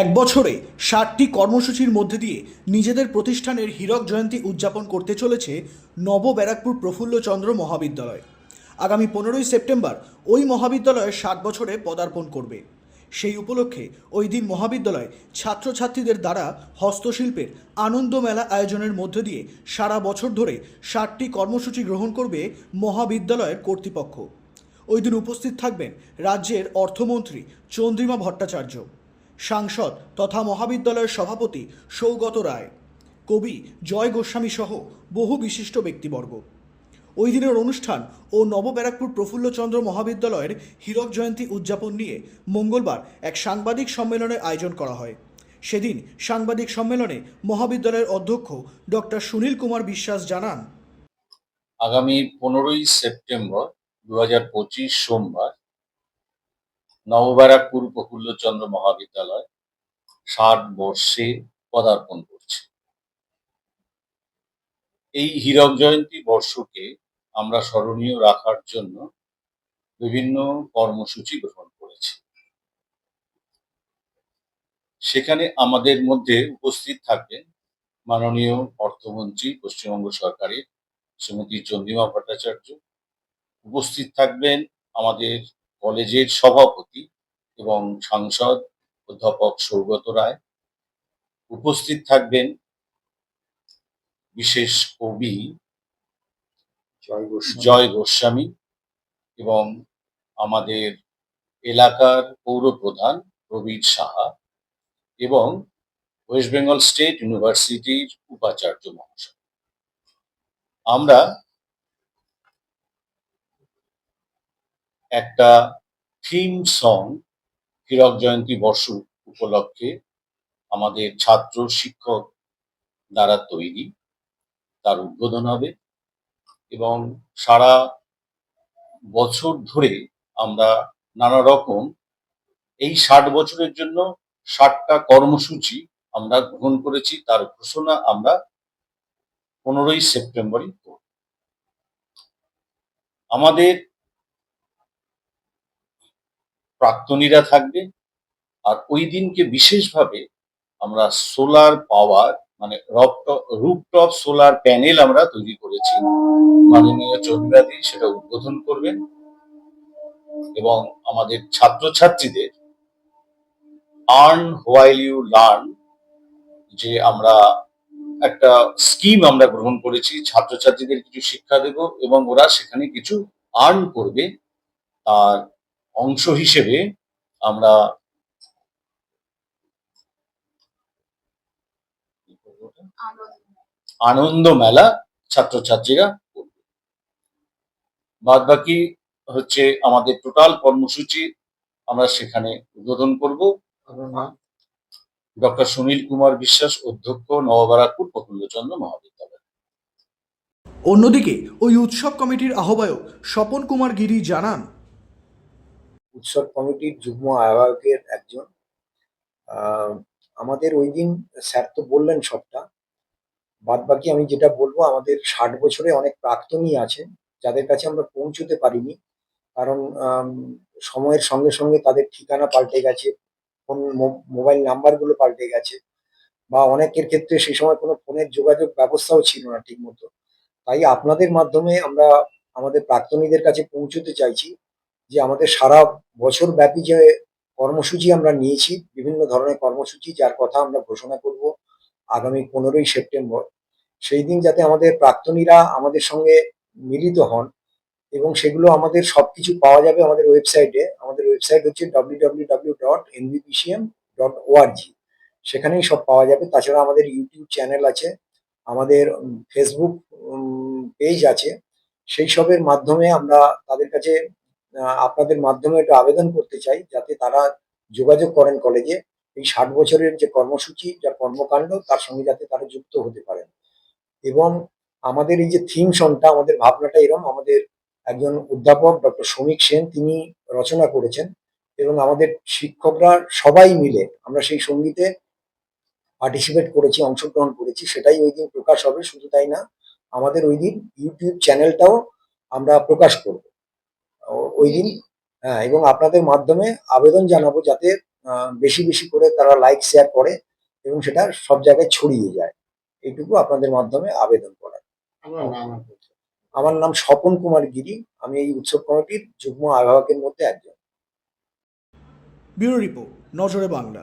এক বছরে ষাটটি কর্মসূচির মধ্যে দিয়ে নিজেদের প্রতিষ্ঠানের হীরক জয়ন্তী উদযাপন করতে চলেছে নব ব্যারাকপুর প্রফুল্লচন্দ্র মহাবিদ্যালয়। আগামী পনেরোই সেপ্টেম্বর ওই মহাবিদ্যালয় ষাট বছরে পদার্পণ করবে। সেই উপলক্ষে ওই দিন মহাবিদ্যালয় ছাত্রছাত্রীদের দ্বারা হস্তশিল্পের আনন্দ মেলা আয়োজনের মধ্য দিয়ে সারা বছর ধরে ষাটটি কর্মসূচি গ্রহণ করবে মহাবিদ্যালয়ের কর্তৃপক্ষ। ওই দিন উপস্থিত থাকবেন রাজ্যের অর্থমন্ত্রী চন্দ্রিমা ভট্টাচার্য। সাংসদ তথা মহাবিদ্যালয়ের সভাপতি সৌগত রায়, কবি জয় গোস্বামী সহ বহু বিশিষ্ট ব্যক্তিবর্গ। ওই দিনের অনুষ্ঠান ও নবব্যারাকপুর প্রফুল্লচন্দ্র মহাবিদ্যালয়ের হীরক জয়ন্তী উদযাপন নিয়ে মঙ্গলবার এক সাংবাদিক সম্মেলনের আয়োজন করা হয়। সেদিন সাংবাদিক সম্মেলনে মহাবিদ্যালয়ের অধ্যক্ষ ডক্টর সুনীল কুমার বিশ্বাস জানান, আগামী পনেরোই সেপ্টেম্বর দু সোমবার নবব্যারাকপুর প্রফুল্লচন্দ্র মহাবিদ্যালয় ষাট বর্ষে পদার্পণ করছে। এই হীরক জয়ন্তী বর্ষকে আমরা স্মরণীয় রাখার জন্য বিভিন্ন কর্মসূচি গ্রহণ করেছি। সেখানে আমাদের মধ্যে উপস্থিত থাকবেন মাননীয় অর্থমন্ত্রী, পশ্চিমবঙ্গ সরকারের শ্রীমতী চন্দ্রিমা ভট্টাচার্য। উপস্থিত থাকবেন আমাদের কলেজের সভাপতি এবং সাংসদ অধ্যাপক সৌগত রায়। উপস্থিত থাকবেন বিশেষ কবি জয় গোস্বামী। এবং আমাদের এলাকার পৌর প্রধান প্রবীর সাহা এবং ওয়েস্ট বেঙ্গল স্টেট ইউনিভার্সিটির উপাচার্য মহাশয়। আমরা একটা থিম সং হীরক জয়ন্তী বর্ষ উপলক্ষে আমাদের ছাত্র শিক্ষক দ্বারা তৈরি। তার উদ্বোধন হবে এবং সারা বছর ধরে আমরা নানা রকম এই ষাট বছরের জন্য ষাটটা কর্মসূচি আমরা গ্রহণ করেছি। তার ঘোষণা আমরা পনেরোই সেপ্টেম্বরই করব। আমাদের প্রাক্তনীরা থাকবে। আর ওই দিনকে বিশেষভাবে আমরা সোলার পাওয়ার মানে রুপটপ সোলার প্যানেল আমরা তৈরি করেছি। মাননীয় চন্দ্রাদি সেটা উদ্বোধন করবেন। এবং আমাদের ছাত্রছাত্রীদের আর্ন হোয়াইল ইউ লার্ন যে আমরা একটা স্কিম আমরা গ্রহণ করেছি। ছাত্রছাত্রীদের কিছু শিক্ষা দেব এবং ওরা সেখানে কিছু আর্ন করবে। তার অংশ হিসেবে আমরা আনন্দ মেলা ছাত্রছাত্রীরা করবে। বাদ বাকি হচ্ছে আমাদের টোটাল কর্মসূচি আমরা সেখানে উদ্বোধন করব। ডক্টর সুনীল কুমার বিশ্বাস অধ্যক্ষ, নববারাকপুর প্রফুল্লচন্দ্র মহাবিদ্যালয়। অন্যদিকে ওই উৎসব কমিটির আহ্বায়ক স্বপন কুমার গিরি জানান উৎসব কমিটির যুগ্ম আহ্বায়কের একজন। আমাদের ওই দিন স্যার তো বললেন সবটা। বাদ বাকি আমি যেটা বলব, আমাদের ষাট বছরে অনেক প্রাক্তনী আছেন, যাদের কাছে আমরা পৌঁছতে পারিনি। কারণ সময়ের সঙ্গে সঙ্গে তাদের ঠিকানা পাল্টে গেছে, ফোন মোবাইল নাম্বারগুলো পাল্টে গেছে, বা অনেকের ক্ষেত্রে সেই সময় কোনো ফোনের যোগাযোগ ব্যবস্থাও ছিল না ঠিক মতো তাই আপনাদের মাধ্যমে আমরা আমাদের প্রাক্তনীদের কাছে পৌঁছতে চাইছি। যে আমাদের সারা বছর ব্যাপী যে কর্মসূচি আমরা নিয়েছি, বিভিন্ন ধরনের কর্মসূচি যার কথা আমরা ঘোষণা করব আগামী পনেরোই সেপ্টেম্বর। সেই দিন যাতে আমাদের প্রাক্তনীরা আমাদের সঙ্গে মিলিত হন এবং সেগুলো আমাদের সবকিছু পাওয়া যাবে আমাদের ওয়েবসাইটে। আমাদের ওয়েবসাইট হচ্ছে ডাব্লিউ ডট এনবিপিসিএম ডট সেখানেই সব পাওয়া যাবে। তাছাড়া আমাদের ইউটিউব চ্যানেল আছে, আমাদের ফেসবুক পেজ আছে। সেই সবের মাধ্যমে আমরা তাদের কাছে আপনাদের মাধ্যমে একটা আবেদন করতে চাই যাতে তারা যোগাযোগ করেন কলেজে। এই ষাট বছরের যে কর্মসূচি, যা কর্মকাণ্ড, তার সঙ্গে যাতে তারা যুক্ত হতে পারেন। এবং আমাদের এই যে থিম সংটা আমাদের ভাবনাটা এরকম আমাদের একজন অধ্যাপক ডক্টর শ্রমিক সেন, তিনি রচনা করেছেন এবং আমাদের শিক্ষকরা সবাই মিলে, আমরা সেই সঙ্গীতে পার্টিসিপেট করেছি, অংশগ্রহণ করেছি, সেটাই ওই দিন প্রকাশ হবে, শুধু তাই না, আমাদের ওই দিন ইউটিউব চ্যানেলটাও আমরা প্রকাশ করব। ওই দিন হ্যাঁ এবং আপনাদের মাধ্যমে আবেদন জানাব যাতে আহ, বেশি বেশি করে তারা লাইক শেয়ার করে এবং সেটা সব জায়গায় ছড়িয়ে যায়। এইটুকু আপনাদের মাধ্যমে আবেদন করা আমার নাম স্বপন কুমার গিরি আমি এই উৎসব কমিটির যুগ্ম আহ্বায়কের মধ্যে একজন। ব্যুরো রিপোর্ট নজরে বাংলা।